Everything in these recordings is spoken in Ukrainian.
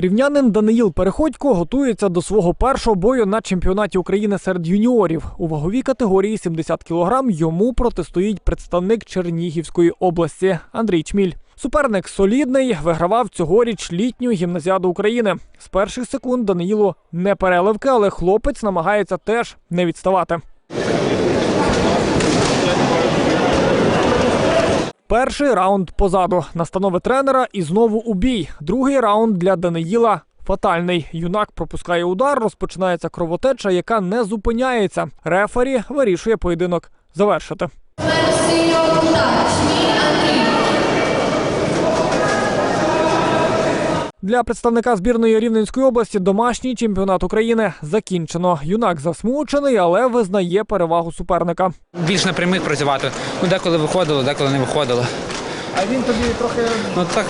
Рівнянин Даниїл Переходько готується до свого першого бою на чемпіонаті України серед юніорів. У ваговій категорії 70 кг йому протистоїть представник Чернігівської області Андрій Чміль. Суперник солідний, вигравав цьогоріч літню гімназіаду України. З перших секунд Даниїлу не переливки, але хлопець намагається теж не відставати. Перший раунд позаду. Настанови тренера і знову у бій. Другий раунд для Даниїла фатальний. Юнак пропускає удар, розпочинається кровотеча, яка не зупиняється. Рефері вирішує поєдинок завершити. Для представника збірної Рівненської області домашній чемпіонат України закінчено. Юнак засмучений, але визнає перевагу суперника. більш напрямих працювати. Ну, деколи виходило, деколи не виходило. А він тобі трохи Ну так,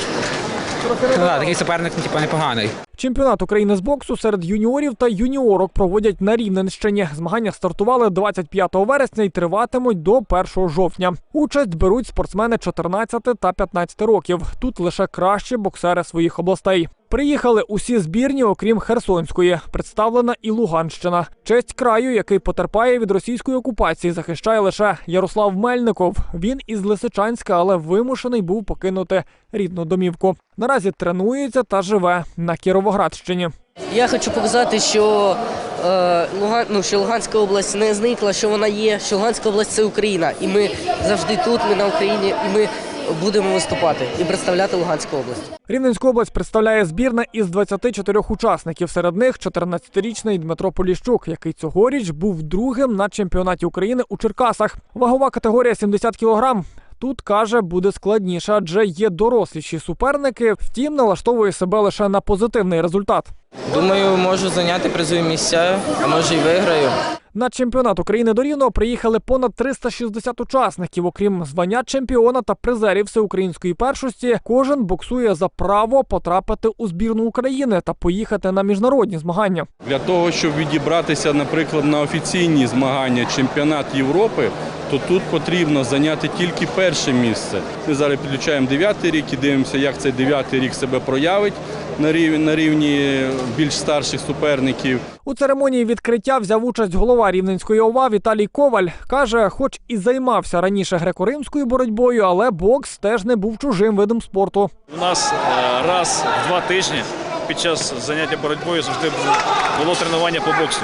да, такий суперник типу, непоганий. Чемпіонат України з боксу серед юніорів та юніорок проводять на Рівненщині. Змагання стартували 25 вересня і триватимуть до 1 жовтня. Участь беруть спортсмени 14 та 15 років. Тут лише кращі боксери своїх областей. Приїхали усі збірні, окрім Херсонської. Представлена і Луганщина. Честь краю, який потерпає від російської окупації, захищає лише Ярослав Мельников. Він із Лисичанська, але вимушений був покинути рідну домівку. Наразі тренується та живе на Кіровоградщині. Я хочу показати, що, е, Луган, ну, що Луганська область не зникла, що вона є, що Луганська область це Україна. І ми завжди тут, ми на Україні, і ми будемо виступати і представляти Луганську область. Рівненську область представляє збірна із 24 учасників. Серед них 14-річний Дмитро Поліщук, який цьогоріч був другим на чемпіонаті України у Черкасах. Вагова категорія 70 кг. Тут каже, буде складніше, адже є доросліші суперники. Втім, налаштовує себе лише на позитивний результат. Думаю, можу зайняти призові місця, а може й виграю. На чемпіонат України до Рівного приїхали понад 360 учасників. Окрім звання чемпіона та призерів всеукраїнської першості, кожен боксує за право потрапити у збірну України та поїхати на міжнародні змагання. Для того, щоб відібратися, наприклад, на офіційні змагання чемпіонат Європи, то тут потрібно зайняти тільки перше місце. Ми зараз підключаємо дев'ятий рік і дивимося, як цей дев'ятий рік себе проявить на рівні, на рівні більш старших суперників. У церемонії відкриття взяв участь голова Рівненської ОВА Віталій Коваль. Каже, хоч і займався раніше греко-римською боротьбою, але бокс теж не був чужим видом спорту. У нас е, раз в два тижні під час заняття боротьбою завжди було тренування по боксу.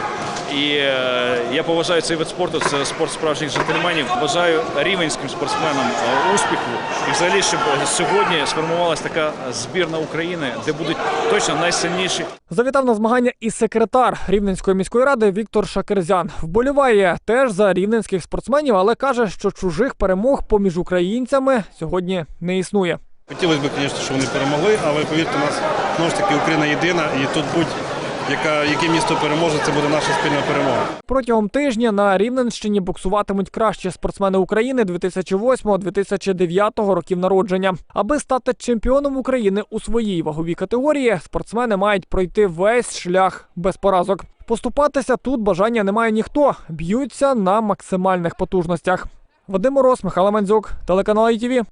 І е, я поважаю цей вид спорту, це спорт справжніх джентльменів. Бажаю рівенським спортсменам е, успіху. І взагалі, щоб сьогодні сформувалася така збірна України, де будуть точно найсильніші Завітав на змагання і секретар Рівненської міської ради Віктор Шакерзян. Вболіває теж за рівненських спортсменів, але каже, що чужих перемог поміж українцями сьогодні не існує. Хотілося б, звісно, щоб вони перемогли, але повірте, у нас знову ж таки Україна єдина, і тут будь-яка яке місто переможе, це буде наша спільна перемога. Протягом тижня на Рівненщині боксуватимуть кращі спортсмени України 2008-2009 років народження. Аби стати чемпіоном України у своїй ваговій категорії, спортсмени мають пройти весь шлях без поразок. Поступатися тут бажання не має ніхто. Б'ються на максимальних потужностях. Вадим Мороз, Михайло Мандзюк, телеканал ITV.